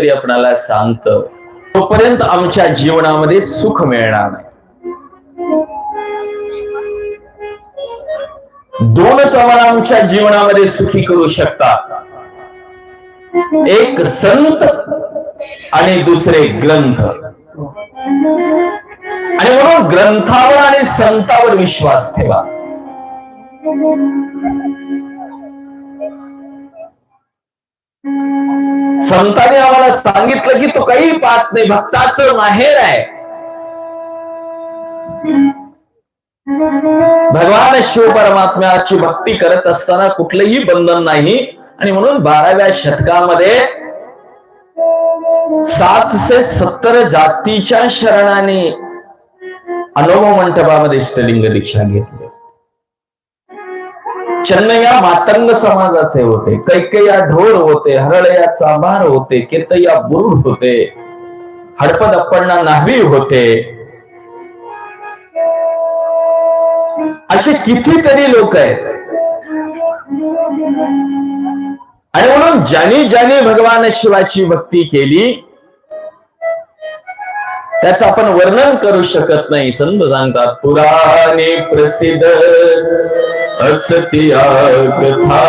होतोय आपणाला सांगत तोपर्यंत आमच्या जीवनामध्ये सुख मिळणार नाही. दोनच आम्हाला आमच्या जीवनामध्ये सुखी करू शकतात. एक संत आणि दुसरे ग्रंथ. आणि म्हणून ग्रंथावर आणि संतावर विश्वास ठेवा. संतांनी आम्हाला सांगितलं की तो काही पाहत नाही भक्ताचं माहेर आहे. भगवान शिव परमात्म्याची भक्ती करत असताना कुठलंही बंधन नाही. आणि म्हणून बाराव्या शतकामध्ये सातशे सत्तर जातीच्या शरणाने अनुभव मंडपामध्ये इष्टलिंग दीक्षा घेतली. चन्नया मातंग समाजाचे होते कैकया ढोर होते हरळया चांभार होते केतया बुरुड होते हडपद अप्पण्णा नाहवी होते. असे कितीतरी लोक आहेत. आणि म्हणून ज्याने ज्याने भगवान शिवाची भक्ती केली त्याचं आपण वर्णन करू शकत नाही. संत सांगतात पुराणे प्रसिद्ध असत्याग कथा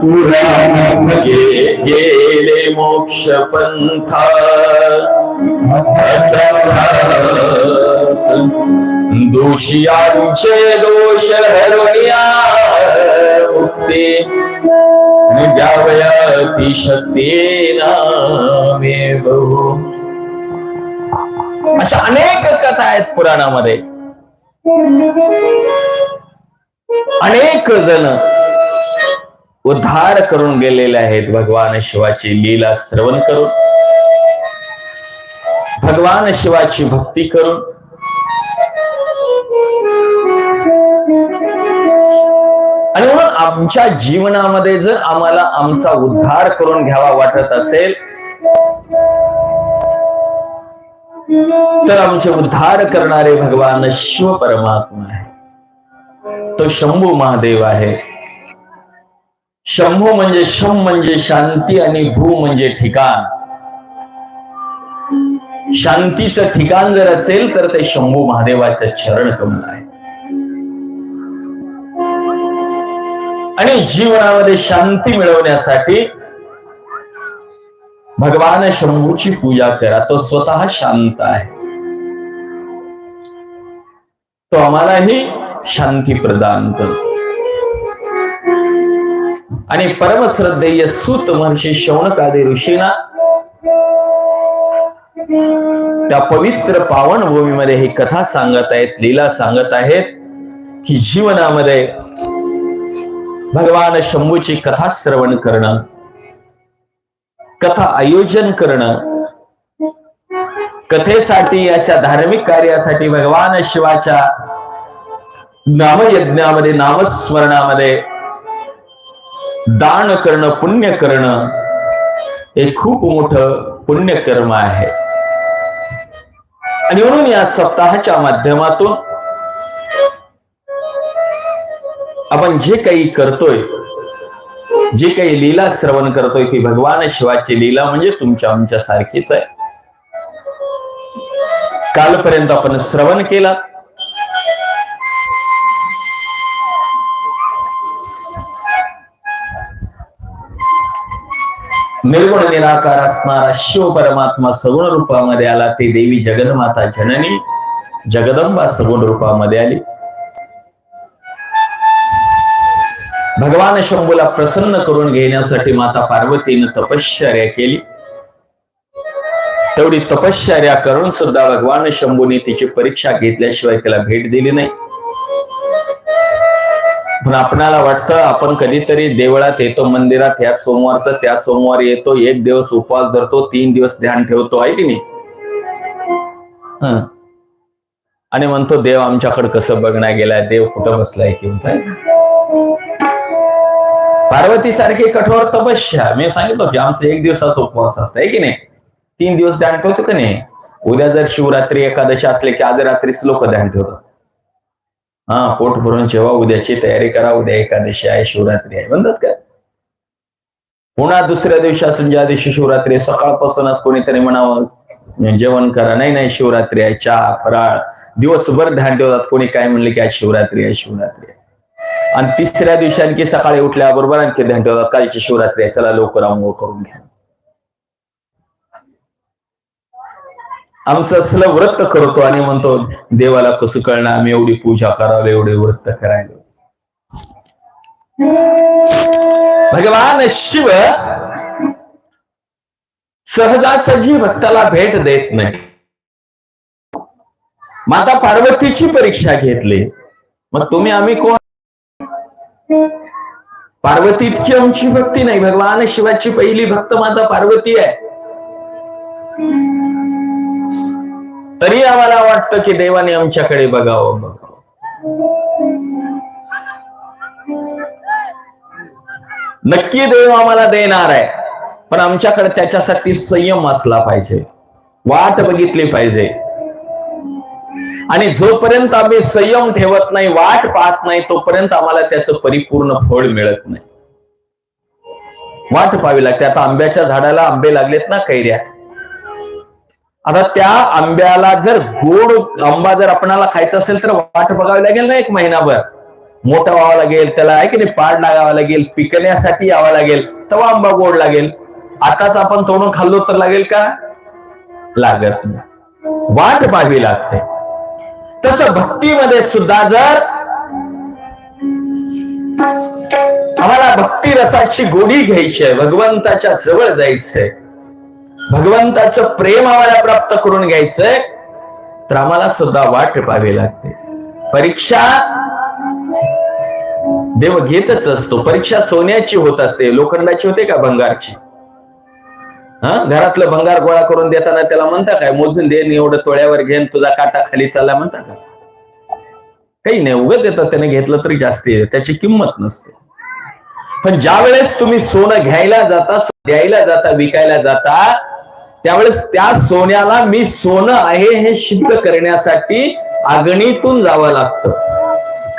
पुराण गेले मोक्ष पंथा दोषियांचे दोष हरवल्या मुक्ते. द्यावयाती शक्तीना अशा अनेक कथा आहेत पुराणामध्ये. अनेक जण उद्धार करून गेलेले आहेत भगवान शिवाची लीला श्रवण करून भगवान शिवाची भक्ती करून. आणि म्हणून आमच्या जीवनामध्ये जर आम्हाला आमचा उद्धार करून घ्यावा वाटत असेल तर आमचे उद्धार करणारे भगवान शिव परमात्मा आहे तो शंभू महादेव आहे. शंभू म्हणजे शम म्हणजे शांती आणि भू म्हणजे ठिकाण. शांतीचं ठिकाण जर असेल तर ते शंभू महादेवाचं चरण कमल आहे. आणि जीवनामध्ये शांती मिळवण्यासाठी भगवान शंभूची पूजा करा. तो स्वतः शांत आहे. तो आम्हालाही शांती प्रदान करतो आणि परमश्रद्धेय सूत महर्षी शौनकादी ऋषीना त्या पवित्र पावन भूमीमध्ये ही कथा सांगत आहेत लीला सांगत आहेत की जीवनामध्ये भगवान शंभूची कथा श्रवण करणं कथा आयोजन करणं कथेसाठी अशा धार्मिक कार्यासाठी भगवान शिवाच्या नामयज्ञामध्ये नामस्मरणामध्ये दान करणं पुण्य करणं हे खूप मोठं पुण्यकर्म आहे. आणि म्हणून या सप्ताहाच्या माध्यमातून आपण जे काही करतोय जे काही लीला श्रवण करतोय की भगवान शिवाची लीला म्हणजे तुमच्या आमच्या सारखीच आहे. कालपर्यंत आपण श्रवण केला. निर्गुण निराकार असणारा शिव परमात्मा सगुण रूपामध्ये आला. ते देवी जगन्माता जननी जगदंबा सगुण रूपामध्ये आली. भगवान शंभूला प्रसन्न करून घेण्यासाठी माता पार्वतीनं तपश्चर्या केली. तेवढी तपश्चर्या करून सुद्धा भगवान शंभूने तिची परीक्षा घेतल्याशिवाय तिला भेट दिली नाही. पण आपणाला वाटतं आपण कधीतरी देवळात येतो मंदिरात ह्या सोमवारचं त्या सोमवार येतो एक दिवस उपवास धरतो तीन दिवस ध्यान ठेवतो आहे की नाही? आणि म्हणतो देव आमच्याकडे कसं बघण्या गेलाय देव कुठं बसलाय की म्हणताय? पार्वती सारखी कठोर तपस्या. मी सांगितलं की आमचं एक दिवसाचा उपवास असतं आहे की नाही? तीन दिवस ध्यान ठेवतो की नाही? उद्या जर शिवरात्री एकादशी असले की आज रात्रीच लोक ध्यान ठेवतात. हा पोट भरून जेव्हा उद्याची तयारी करा उद्या एकादशी आहे शिवरात्री आहे. म्हणतात का पुन्हा दुसऱ्या दिवशी असून ज्या दिवशी शिवरात्री आहे, सकाळपासूनच कोणीतरी म्हणावं जेवण करा. नाही नाही शिवरात्री आहे चहा फराळ दिवसभर ध्यान ठेवतात कोणी काय म्हणले की आज शिवरात्री आहे शिवरात्री आहे. आणि तिसऱ्या दिवशी आणखी सकाळी उठल्याबरोबर आणखी ध्यान ठेवतात कालची शिवरात्री आहे चला लवकर आंघोळ करून घ्या. आमचं असलं व्रत करतो आणि म्हणतो देवाला कसं कळणार? आम्ही एवढी पूजा करावं एवढे व्रत करायला भगवान शिव सहजासहजी भक्ताला भेट देत नाही. माता पार्वतीची परीक्षा घेतली. मग तुम्ही आम्ही कोण? पार्वती इतकी आमची भक्ती नाही. भगवान शिवाची पहिली भक्त माता पार्वती आहे. तरी आम्हाला वाटतं की देवाने आमच्याकडे बघावं बघावं. नक्की देव आम्हाला देणार आहे पण आमच्याकडे त्याच्यासाठी संयम असला पाहिजे वाट बघितली पाहिजे. आणि जोपर्यंत आम्ही संयम ठेवत नाही वाट पाहत नाही तोपर्यंत आम्हाला त्याचं परिपूर्ण फळ मिळत नाही. वाट पाहावी लागते. आता आंब्याच्या झाडाला आंबे लागलेत ना कैऱ्या? आता त्या आंब्याला जर गोड आंबा जर आपणाला खायचा असेल तर वाट बघावी लागेल ना एक महिनाभर. मोठा व्हावं लागेल त्याला आहे की नाही पाड लागावा लागेल पिकण्यासाठी यावा लागेल तेव्हा आंबा गोड लागेल. आताच आपण तोडून खाल्लो तर लागेल का? लागत नाही. वाट पाहावी लागते. तसं भक्तीमध्ये सुद्धा जर आम्हाला भक्ती रसाची गोडी घ्यायची आहे भगवंताच्या जवळ जायचंय भगवंताचं प्रेम आम्हाला प्राप्त करून घ्यायचंय तर आम्हाला सुद्धा वाट पाहावी लागते. परीक्षा देव घेतच असतो. परीक्षा सोन्याची होत असते. लोखंडाची होते का भंगारची? हा? घरातलं भंगार गोळा करून देताना त्याला म्हणता काय? मोजून दे एवढं तोळ्यावर घेन तुझा काटा खाली चालला म्हणता का? काही नाही उगत देतात त्याने घेतलं तरी जास्त त्याची किंमत नसते. पण ज्या वेळेस तुम्ही सोनं घ्यायला जाता द्यायला जाता विकायला जाता त्यावेळेस त्या सोन्याला मी सोनं आहे हे सिद्ध करण्यासाठी अग्नीतून जावं लागतं.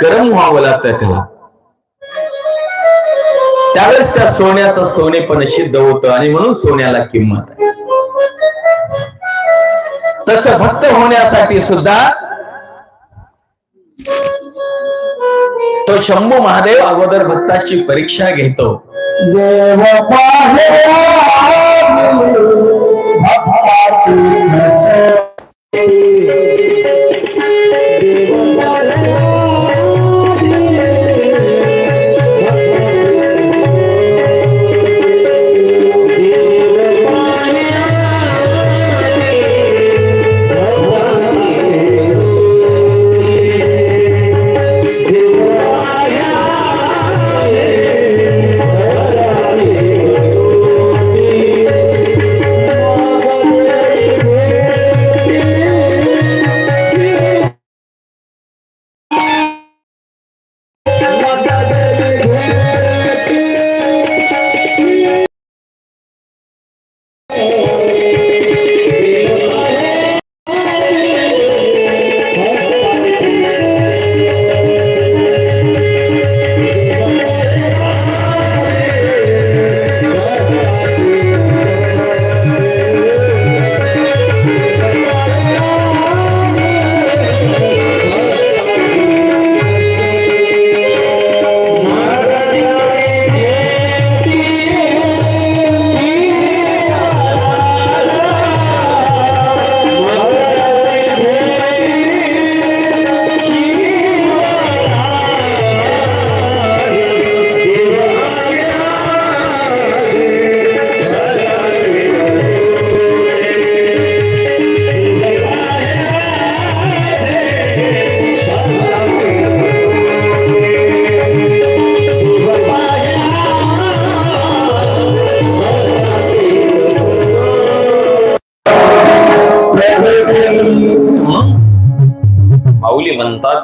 गरम व्हावं लागतं त्याला. त्यावेळेस त्या सोन्याचं सोनेपण सिद्ध होतं आणि म्हणून सोन्याला किंमत आहे. तस भक्त होण्यासाठी सुद्धा तो शंभू महादेव अगोदर भक्ताची परीक्षा घेतो. देव पाहे भक्ताची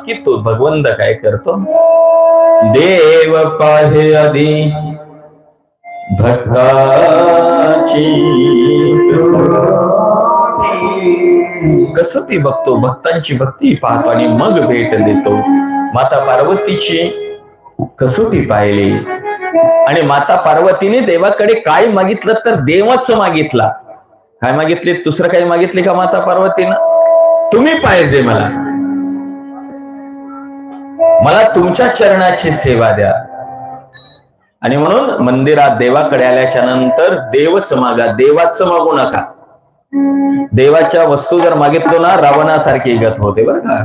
की तो भगवंत काय करतो? देव पाहे आधी भक्ताची कस ती बघतो? भक्तांची भक्ती पाहतो आणि मग भेट देतो. माता पार्वतीची कसोटी पाहिली. आणि माता पार्वतीने देवाकडे काय मागितलं तर देवाच मागितला. काय मागितले दुसरं काही मागितले का माता पार्वतीनं? तुम्ही पाहिजे मला. मला तुमच्या चरणाची सेवा द्या. आणि म्हणून मंदिरात देवाकडे आल्याच्यानंतर देवच मागा देवाच मागू नका. देवाच्या वस्तू जर मागितलो ना रावणासारखी गत होते बरं का.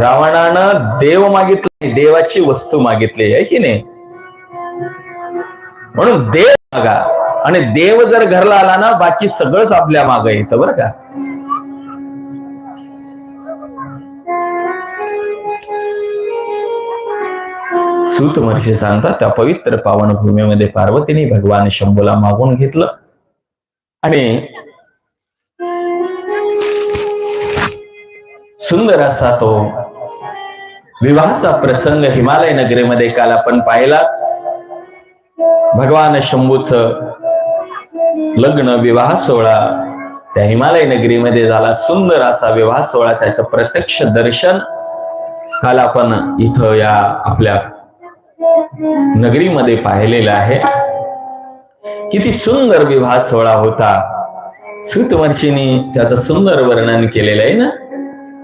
रावणानं देव मागितले देवाची वस्तू मागितली आहे की नाही? म्हणून देव मागा. आणि देव जर घरला आला ना बाकी सगळंच आपल्या माग येतं बरं का. सूत महर्षी सांगतात त्या पवित्र पावन भूमीमध्ये पार्वतीने भगवान शंभूला मागून घेतलं. आणि सुंदर असा तो विवाहाचा प्रसंग हिमालय नगरीमध्ये काल आपण पाहिला. भगवान शंभूच लग्न विवाह सोहळा त्या हिमालय नगरीमध्ये झाला. सुंदर असा विवाह सोहळा त्याचं प्रत्यक्ष दर्शन. काल आपण इथं या आपल्या नगरीमध्ये पाहिलेलं आहे. किती सुंदर विवाह सोहळा होता. सुतवर्षीनी त्याचं सुंदर वर्णन केलेलं आहे ना?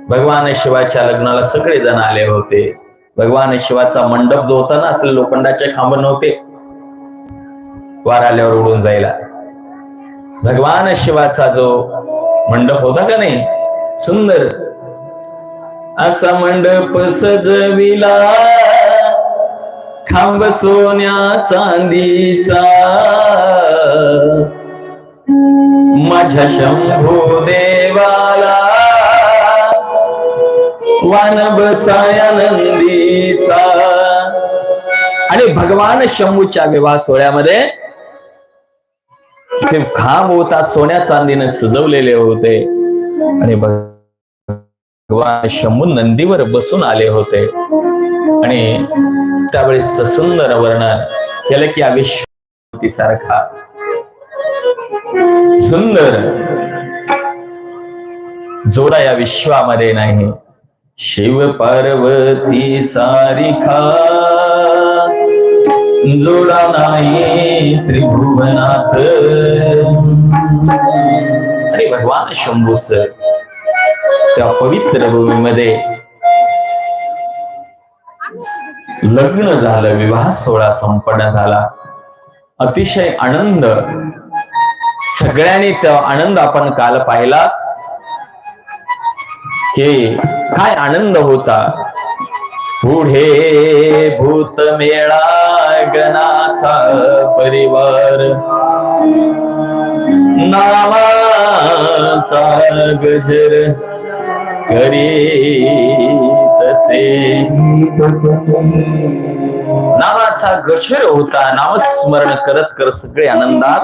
भगवान शिवाच्या लग्नाला सगळे जण आले होते. भगवान शिवाचा मंडप जो होता ना असले लोखंडाचे खांब नव्हते. वार आल्यावर उडून जायला. भगवान शिवाचा जो मंडप होता का नाही? सुंदर. असा मंडप सजविला. खांब सोन्या चांदीचा माझ्या शंभू देवाला वान बसाया नंदीचा. आणि भगवान शंभूच्या विवाह सोहळ्यामध्ये खांब होता सोन्या चांदीने सजवलेले होते. आणि भगवान शंभू नंदीवर बसून आले होते. आणि त्यावेळेस सुंदर वर्णन केलं की अविश्वती सारखा. सुंदर. जोडा या विश्वामध्ये नाही. शिव पार्वती सारिखा जोडा नाही त्रिभुवनात. आणि भगवान शंभूच त्या पवित्र भूमीमध्ये लग्न झालं विवाह सोहळा संपन्न झाला. अतिशय आनंद. सगळ्यांनी तो आनंद आपण काल पाहिला. की काय आनंद होता? पुढे भूत मेळा गणाचा परिवार. नावाचा गजर करी. तसे नावाचा गजर होता नामस्मरण करत करत सगळे आनंदात.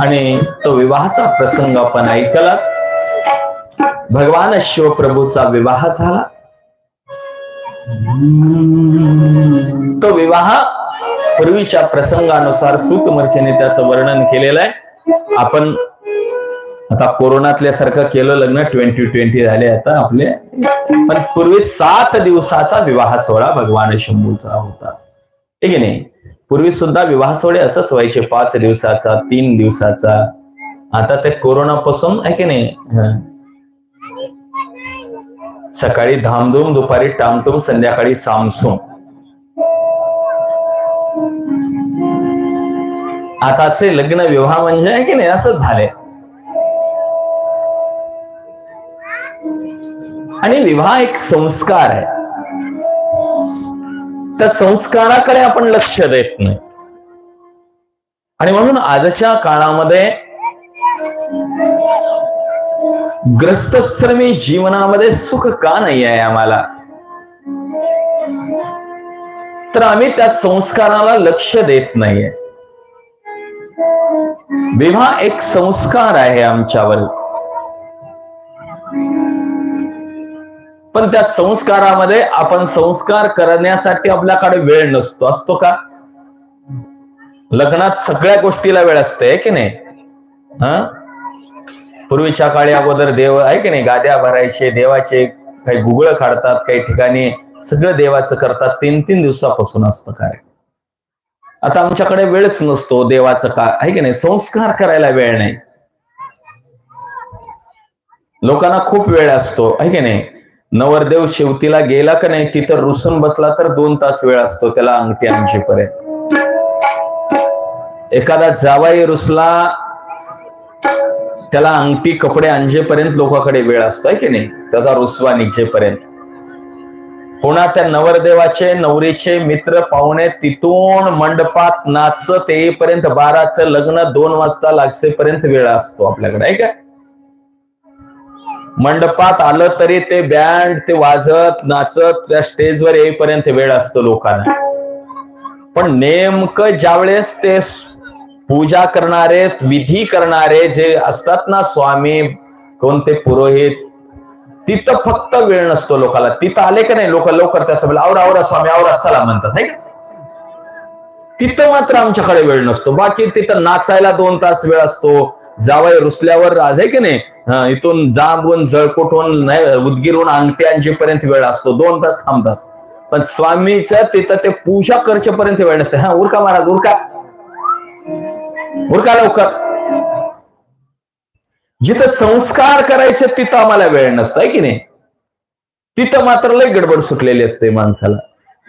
आणि तो विवाहाचा प्रसंग आपण ऐकला. भगवान शिवप्रभूचा विवाह झाला. तो विवाह पूर्वीच्या प्रसंगानुसार सूत महर्षीने त्याचं वर्णन केलेलं आहे. आपण आता कोरोनातल्या सारखं केलं लग्न ट्वेंटी ट्वेंटी झाले आता आपले. पण पूर्वी सात दिवसाचा विवाह सोहळा भगवान शंभूचा होता. ठीक आहे नाही? पूर्वी सुद्धा विवाह सोहळे असंच व्हायचे. पाच दिवसाचा तीन दिवसाचा. आता ते कोरोनापासून आहे की नाही? सकाळी धामधूम दुपारी टामटूम संध्याकाळी सामसूम. आताचे लग्न विवाह म्हणजे आहे की नाही? असंच झालंय. आणि विवाह एक संस्कार आहे. त्या संस्काराकडे आपण लक्ष देत नाही. आणि म्हणून आजच्या काळामध्ये ग्रस्तश्रमी जीवनामध्ये सुख का नाही आहे आम्हाला? तर आम्ही त्या संस्काराला लक्ष देत नाहीये. विवाह एक संस्कार आहे आमच्यावर. पण त्या संस्कारामध्ये आपण संस्कार करण्यासाठी आपल्याकडे वेळ नसतो. असतो का? लग्नात सगळ्या गोष्टीला वेळ असते की नाही? हा? पूर्वीच्या काळी अगोदर देव आहे की नाही? गाद्या भरायचे देवाचे काही गुगळ काढतात काही ठिकाणी सगळं देवाचं करतात. तीन तीन दिवसापासून असतं काय आता आमच्याकडे वेळच नसतो देवाचं का आहे की नाही? संस्कार करायला वेळ नाही. लोकांना खूप वेळ असतो आहे की नाही? नवरदेव शेवतीला गेला का नाही तिथं रुसून बसला तर दोन तास वेळ असतो त्याला अंगठी आणजेपर्यंत. एखादा जावाई रुसला त्याला अंगठी कपडे अंजेपर्यंत लोकांकडे वेळ असतो की नाही? त्याचा रुसवा निघेपर्यंत पुन्हा त्या नवरदेवाचे नवरीचे मित्र पाहुणे तिथून मंडपात नाचत येईपर्यंत बाराचं लग्न दोन वाजता लागसेपर्यंत वेळ असतो आपल्याकडे आहे का? मंडपात आलं तरी ते बँड ते वाजत नाचत त्या स्टेजवर येईपर्यंत वेळ असतो लोकांना. पण नेमकं ज्यावेळेस ते पूजा करणारे विधी करणारे जे असतात ना स्वामी कोणते पुरोहित तिथं फक्त वेळ नसतो लोकाला. तिथं आले का नाही लोक लवकर त्या सभेला आवरा आवरा स्वामी आवरा चला म्हणतात नाही का? तिथं मात्र आमच्याकडे वेळ नसतो. बाकी तिथं नाचायला दोन तास वेळ असतो. जावई रुसल्यावर आज आहे की नाही? इथून जाबून जळकोटून नाही उदगिरून अंगठी आणजेपर्यंत वेळ असतो दोन तास थांबतात. पण स्वामीच्या तिथं ते पूजा करचेपर्यंत वेळ नसते. हा उरका महाराज उरका. उरका लवकर. जिथं संस्कार करायचे तिथं आम्हाला वेळ नसतो आहे की नाही? तिथं मात्र लय गडबड सुटलेली असते माणसाला.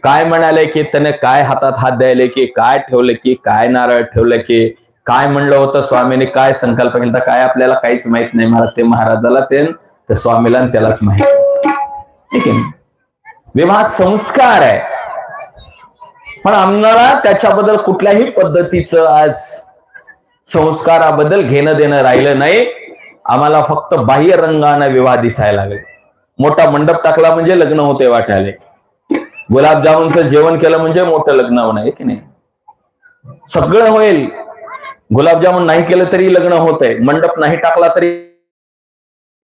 काय म्हणाले की त्याने काय हातात हात द्यायले की काय ठेवलं की काय नारळ ठेवलं की काय म्हणलं होतं स्वामीने काय संकल्प केला काय आपल्याला काहीच माहीत नाही महाराज ते महाराजाला ते तर स्वामीला त्यालाच माहीत. ठीक आहे. विवाह संस्कार आहे. पण आम्हाला त्याच्याबद्दल कुठल्याही पद्धतीचं आज संस्काराबद्दल घेणं देणं राहिलं नाही. आम्हाला फक्त बाह्य रंगाने विवाह दिसायला लागले. मोठा मंडप टाकला म्हणजे लग्न होते वाटायले. गुलाबजामुनचं जेवण केलं म्हणजे मोठं लग्न होणं आहे की नाही? सगळं होईल. गुलाबजामुन नाही केलं तरी लग्न होत आहे मंडप नाही टाकला तरी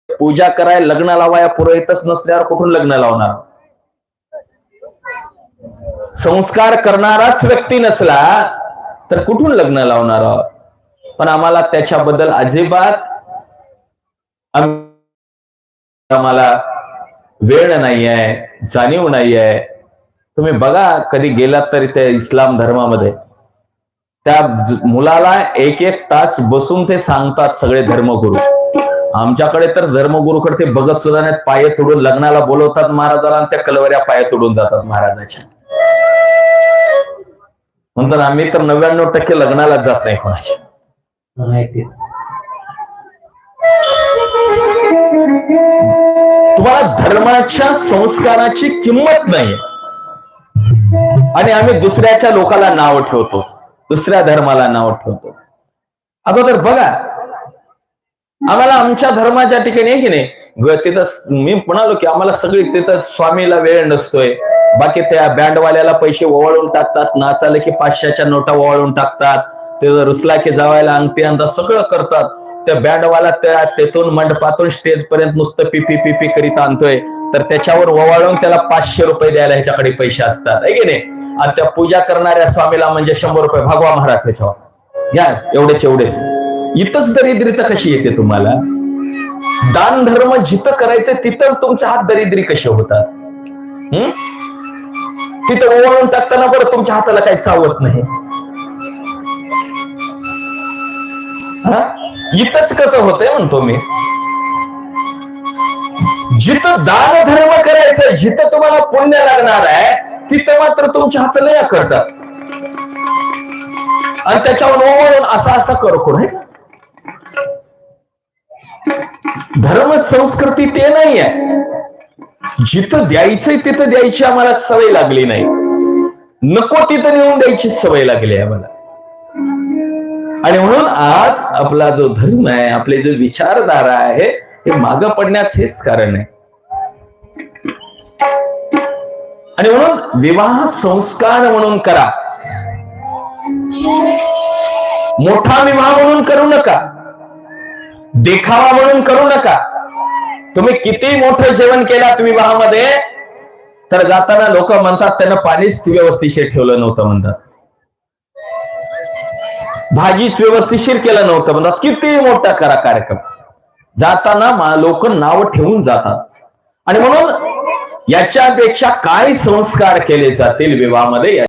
पूजा कराय लग्न लावाया पुरोहितच नसल्यावर कुठून लग्न लावणार? संस्कार करणाराच व्यक्ती नसला तर कुठून लग्न लावणार? पण आम्हाला त्याच्याबद्दल अजिबात आम्हाला वेळ नाही आहे जाणीव नाही आहे तुम्ही बघा कधी गेलात तरी त्या इस्लाम धर्मामध्ये. त्या मुलाला एक एक तास बसून ते सांगतात सगळे धर्मगुरू. आमच्याकडे तर धर्मगुरूकडे ते बघत सुद्धा नाहीत पाय तोडून लग्नाला बोलवतात महाराजाला आणि त्या कलवऱ्या पाय तोडून जातात महाराजाच्या. नंतर आम्ही तर नव्याण्णव टक्के लग्नाला जात नाही कोणाच्या. तुम्हाला धर्माच्या संस्काराची किंमत नाही आणि आम्ही दुसऱ्याच्या लोकाला नाव ठेवतो. दुसऱ्या धर्माला नाव ठेवतो. अगोदर बघा. आम्हाला आमच्या धर्माच्या ठिकाणी आहे की नाही? तिथं मी म्हणालो की आम्हाला सगळी तिथं स्वामीला वेळ नसतोय. बाकी त्या बँडवाल्याला पैसे ओवाळून टाकतात. नाचाले की पाचशेच्या नोटा ओवाळून टाकतात. ते रुसला की जावायला अंगठी अंदा सगळं करतात. त्या बँडवाला त्या तेथून मंडपातून स्टेज पर्यंत नुसतं पिपी पिपी करीत आणतोय. तर त्याच्यावर ओवाळून त्याला पाचशे रुपये द्यायला ह्याच्याकडे पैसे असतात. आहे की नाही? आणि त्या पूजा करणाऱ्या स्वामीला म्हणजे शंभर रुपये. भागवा महाराज ह्याच्यावर. घ्या एवढेच एवढेच. इथंच दरिद्रीता कशी येते तुम्हाला? दान धर्म जिथं करायचं तिथं तुमचे हात दरिद्री कसे होतात? हम्म तिथं ओवाळून टाकताना बरं तुमच्या हाताला काही चावत नाही. हा? इथंच कसं होतंय म्हणतो मी. जिथं दान धर्म करायचं जिथं तुम्हाला पुण्य लागणार आहे तिथं मात्र तुमच्या हाताला या करतात. आणि त्याच्यावर असा असा करू आहे धर्म संस्कृती ते नाही आहे जिथं द्यायचंय तिथं द्यायची आम्हाला सवय लागली नाही. नको तिथं नेऊन द्यायची सवय लागली आहे आम्हाला. आणि म्हणून आज आपला जो धर्म आहे आपले जो विचारधारा आहे हे माग पडण्याच हेच कारण आहे. आणि म्हणून विवाह संस्कार म्हणून करा. मोठा विवाह म्हणून करू नका. देखावा म्हणून करू नका. तुम्ही किती मोठं जेवण केलात विवाहामध्ये तर जाताना लोक म्हणतात त्यांना पाणीच व्यवस्थिशीर ठेवलं नव्हतं म्हणतात. भाजीच व्यवस्थिशीर केलं नव्हतं म्हणतात. किती मोठा करा कार्यक्रम. जाताना लोक नाव ठेवून जातात. आणि म्हणून याच्यापेक्षा काय संस्कार केले जातील विवाहामध्ये